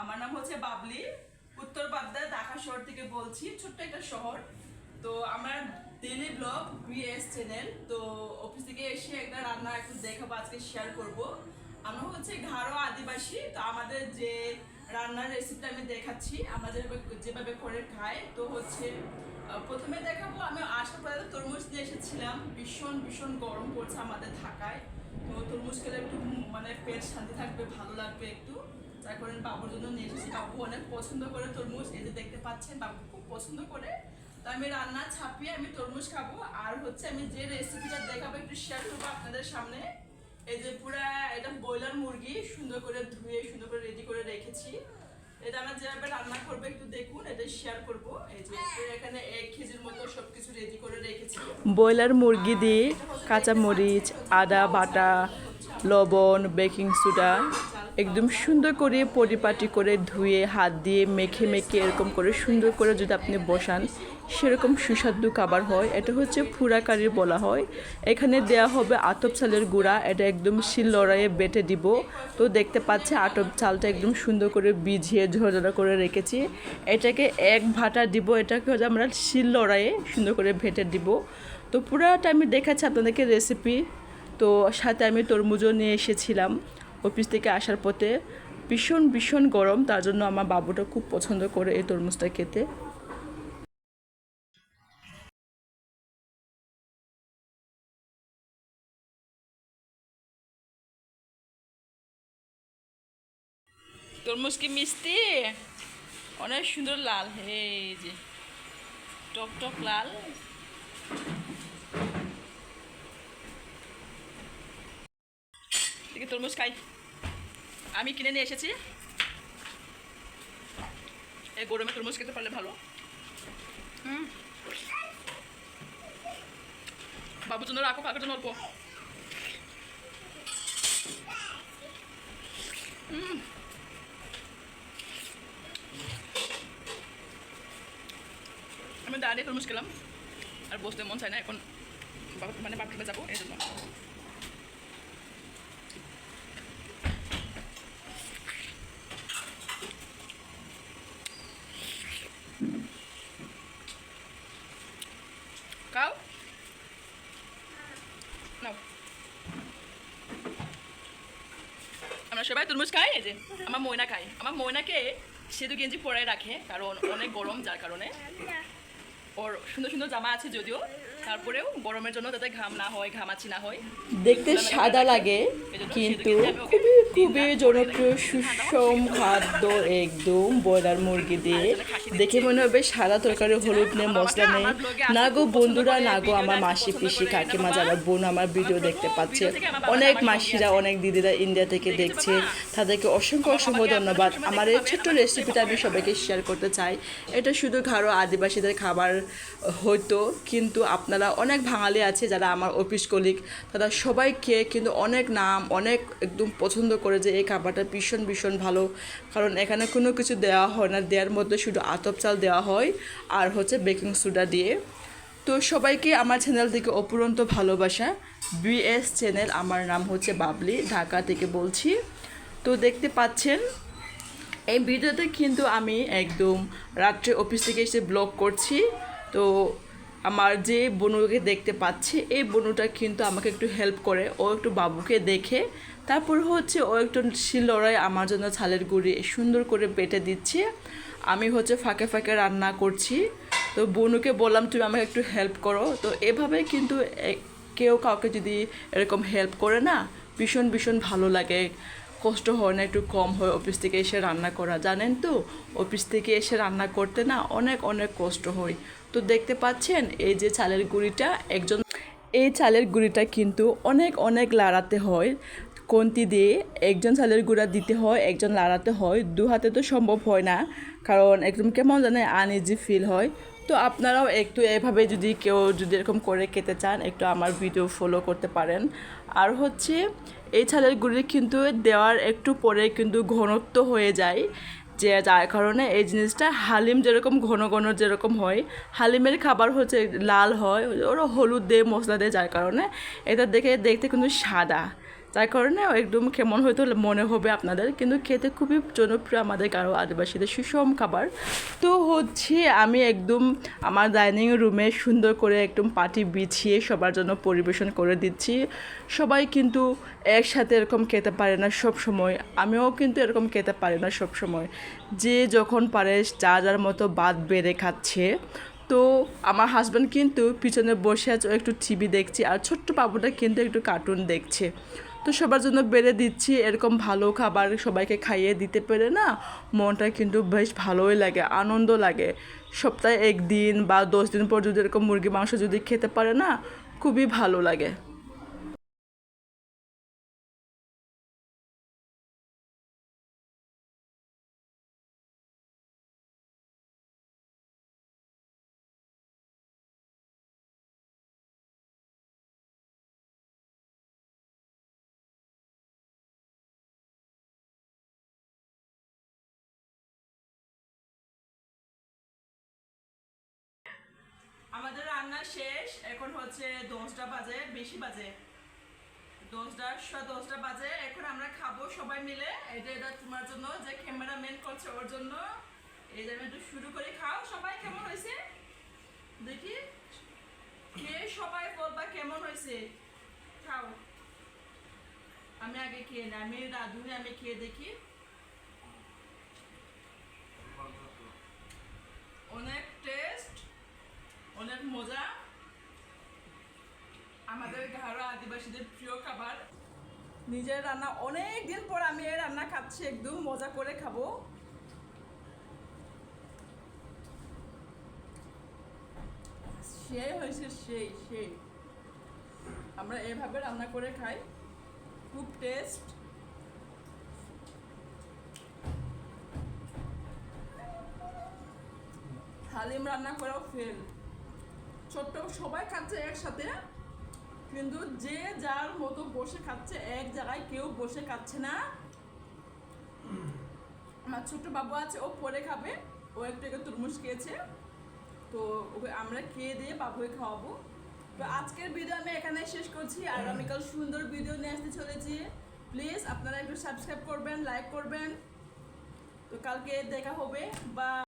আমার নাম হচ্ছে বাবলি। উত্তর বাগদা, ঢাকা শহর থেকে বলছি। ছোট্ট একটা শহর। তো আমার ডেলি ব্লগ বিএস চ্যানেল তো অফিস থেকে এসে একটা রান্না একটু দেখাবো, আজকে শেয়ার করব। আমরা হচ্ছে ঘাড়ো আদিবাসী। তো আমাদের যে রান্নার রেসিপিটা আমি দেখাচ্ছি, আমরা যেভাবে করে খাই তো হচ্ছে প্রথমে দেখাবো, আমি আসার পরে তরমুজ নিয়ে এসেছিলাম। ভীষণ ভীষণ গরম পড়ছে আমাদের ঢাকায়। তো তরমুজ খেলে একটু মানে পেট শান্তি থাকবে, ভালো লাগবে একটু। কারণে বাবুর জন্য নিয়ে এসেছি বাবু অনেক পছন্দ করে তরমুজ। এই যে দেখতে পাচ্ছেন বাবু খুব পছন্দ করে। তো আমি রান্না ছাপিয়ে আমি তরমুজ খাব। আর হচ্ছে আমি যে রেসিপিটা দেখাবো একটু শেয়ার করব আপনাদের সামনে। এই যে পুরা এটা ব্রয়লার মুরগি সুন্দর করে ধুয়ে সুন্দর করে রেডি করে রেখেছি। এটা আমরা যেভাবে রান্না করব একটু দেখুন এটা শেয়ার করব। এই যে এখানে এক কেজির মতো সবকিছু রেডি করে রেখেছি। ব্রয়লার মুরগি দিয়ে কাঁচা মরিচ আদা বাটা লবণ বেকিং সোডা একদম সুন্দর করে পরিপাটি করে ধুয়ে, হাত দিয়ে মেখে মেখে এরকম করে সুন্দর করে যদি আপনি বসান, সেরকম সুস্বাদু খাবার হয়। এটা হচ্ছে ফুরা কারি বলা হয়। এখানে দেয়া হবে আতপ চালের গুঁড়া। এটা একদম শিল লড়াইয়ে বেটে দিব। তো দেখতে পাচ্ছে আতপ চালটা একদম সুন্দর করে বিঝিয়ে ঝরঝরা করে রেখেছি। এটাকে এক ভাটা দিব। এটাকে হচ্ছে আমরা শিল লড়াইয়ে সুন্দর করে ভেটে দিব। তো পুরাটা আমি দেখাচ্ছি আপনাদেরকে রেসিপি তো সাথে আমি তরমুজও নিয়ে এসেছিলাম। অফিস থেকে আসার পথে ভীষণ ভীষণ গরম। তার জন্য আমার বাবুটা খুব পছন্দ করে এই তরমুজটা খেতে। তরমুজ কি মিষ্টি? অনেক সুন্দর লাল। এই যে, টক টক লাল দেখি তরমুজ খাই। আমি কিনে নিয়ে এসেছি। এই গরমে তরমুজ খেতে পারলে ভালো। বাবুর জন্য রাখো, কাকার জন্য অল্প। আমি দাঁড়িয়ে তরমুজ খেলাম। আর বসতে মন চায় না, এখন বাবা- মানে বাপটা যাব, এই জন্য। খাও নাও আমরা সবাই তরমুজ খাই এই যে আমার ময়না খাই আমার ময়নাকে সেতু গেঞ্জি পরাই রাখে কারণ অনেক গরম যার কারণে ওর সুন্দর সুন্দর জামা আছে যদিও তারপরেও গরমের জন্য যাতে ঘাম না হয় ঘামাচি না হয়। দেখতে সাদা লাগে কিন্তু খুবই খুবই জনপ্রিয় সুষম খাদ্য একদম ব্রয়লার মুরগি দিয়ে। দেখে মনে হবে সাদা তরকারি হলুদ নেই মশলা নেই না গো বন্ধুরা না গো আমার মাসি পিসি কাকিমা যারা বোন আমার ভিডিও দেখতে পাচ্ছে। অনেক মাসিরা অনেক দিদিরা ইন্ডিয়া থেকে দেখছে তাদেরকে অসংখ্য অসংখ্য ধন্যবাদ। আমার এই ছোট্ট রেসিপিটা আমি সবাইকে শেয়ার করতে চাই। এটা শুধু ঘাড়ো আদিবাসীদের খাবার হয়তো কিন্তু আপনারা অনেক বাঙালি আছে যারা আমার অফিস কলিগ তারা সবাই খেয়ে কিন্তু অনেক নাম, অনেক একদম পছন্দ করে যে এই খাবারটা ভীষণ ভীষণ ভালো। কারণ এখানে কোনো কিছু দেওয়া হয় না, দেওয়ার মধ্যে শুধু আতপ চাল দেওয়া হয় আর হচ্ছে বেকিং সোডা দিয়ে। তো সবাইকে আমার চ্যানেল থেকে অপুরন্ত ভালোবাসা। বিএস চ্যানেল আমার নাম হচ্ছে বাবলি, ঢাকা থেকে বলছি। তো দেখতে পাচ্ছেন, এই ভিডিওতে কিন্তু আমি একদম রাত্রে অফিস থেকে এসে ব্লগ করছি। তো আমার যে বনুকে দেখতে পাচ্ছে, এই বনুটা কিন্তু আমাকে একটু হেল্প করে। ও একটু বাবুকে দেখে, তারপর হচ্ছে ও একটু শিলড়ায় আমার জন্য ছালের গুঁড়ি সুন্দর করে পেটে দিচ্ছে। আমি হচ্ছে ফাঁকে ফাঁকে রান্না করছি। তো বনুকে বললাম, তুমি আমাকে একটু হেল্প করো। তো এভাবে কিন্তু কেউ কাউকে যদি এরকম হেল্প করে না, ভীষণ ভীষণ ভালো লাগে। কষ্ট হয় না, একটু কম হয় অফিস থেকে এসে রান্না করা। জানেন তো অফিস থেকে এসে রান্না করতে না অনেক অনেক কষ্ট হয়। তো দেখতে পাচ্ছেন, এই যে চালের গুঁড়িটা, একজন এই চালের গুঁড়িটা কিন্তু অনেক অনেক লাড়াতে হয়। কন্তি দিয়ে একজন চালের গুঁড়া দিতে হয়, একজন লাড়াতে হয়। দু হাতে তো সম্ভব হয় না, কারণ একদম কেমন জানে আনইজি ফিল হয়। তো আপনারাও একটু এভাবে যদি কেউ যদি এরকম করে খেতে চান, একটু আমার ভিডিও ফলো করতে পারেন। আর হচ্ছে, এই ছালের গুঁড়ি কিন্তু দেওয়ার একটু পরে কিন্তু ঘনত্ব হয়ে যায়। যে যার কারণে এই জিনিসটা হালিম যেরকম ঘন ঘন যেরকম হয়, হালিমের খাবার হচ্ছে লাল হয়, ওরা হলুদ দিয়ে মশলা দেয় যার কারণে। এটা দেখে, দেখতে কিন্তু সাদা। তার কারণে একদম কেমন হয়তো মনে হবে আপনাদের, কিন্তু খেতে খুবই জনপ্রিয় আমাদের কারও আদিবাসীদের সুষম খাবার। তো হচ্ছে আমি একদম আমার ডাইনিং রুমে সুন্দর করে একদম পাটি বিছিয়ে সবার জন্য পরিবেশন করে দিচ্ছি। সবাই কিন্তু একসাথে এরকম খেতে পারে না সব সময় আমিও কিন্তু এরকম খেতে পারি না সব সময় যে যখন পারে যা যার মতো ভাত বেড়ে খাচ্ছে। তো আমার হাজব্যান্ড কিন্তু পিছনে বসে আছে, একটু টিভি দেখছে, আর ছোট্ট বাবুটা কিন্তু একটু কার্টুন দেখছে। তো সবার জন্য বেড়ে দিচ্ছি, এরকম ভালো খাবার সবাইকে খাইয়ে দিতে পেরে না মনটা কিন্তু বেশ ভালোই লাগে, আনন্দ লাগে। সপ্তাহে একদিন বা দশ দিন পর যদি এরকম মুরগি মাংস যদি খেতে পারে না, খুবই ভালো লাগে। আমাদের রান্না শেষ। এখন হচ্ছে দশটা বাজে, বেশি বাজে। দশটা দশটা বাজে। এখন আমরা খাব সবাই মিলে। এটা এটা তোমার জন্য যে ক্যামেরাম্যান করছে ওর জন্য। এই যে একটু শুরু করে। খাও সবাই, কেমন হয়েছে? দেখি। খেয়ে সবাই বলবা কেমন হয়েছে? খাও। আমি আগে খেয়ে নিই আমি রাধুনি আমি খেয়ে দেখি অনেক টেস্ট অনেক মজা। আমাদের ঘাড়ো আদিবাসীদের প্রিয় খাবার। নিজের রান্না অনেক দিন পর আমি এই রান্না খাচ্ছি, একদম মজা করে খাব। সেই হয়েছে, সেই সেই। আমরা এভাবে রান্না করে খাই। খুব টেস্ট হালিম রান্না করাও ফেল ছোট্ট সবাই খাচ্ছে একসাথে, কিন্তু যে যার মতো বসে খাচ্ছে, এক জায়গায় কেউ বসে খাচ্ছে না। আমার ছোট্ট বাবু আছে, ও পরে খাবে, ও একটু একটু তরমুজ খেয়েছে। তো ওকে আমরা খেয়ে দিয়ে বাবুকে খাওয়াবো। তো আজকের ভিডিও আমি এখানে শেষ করছি আগামীকাল সুন্দর ভিডিও নিয়ে আসতে চলেছি। প্লিজ আপনারা একটু সাবস্ক্রাইব করবেন লাইক করবেন। তো কালকে দেখা হবে, বা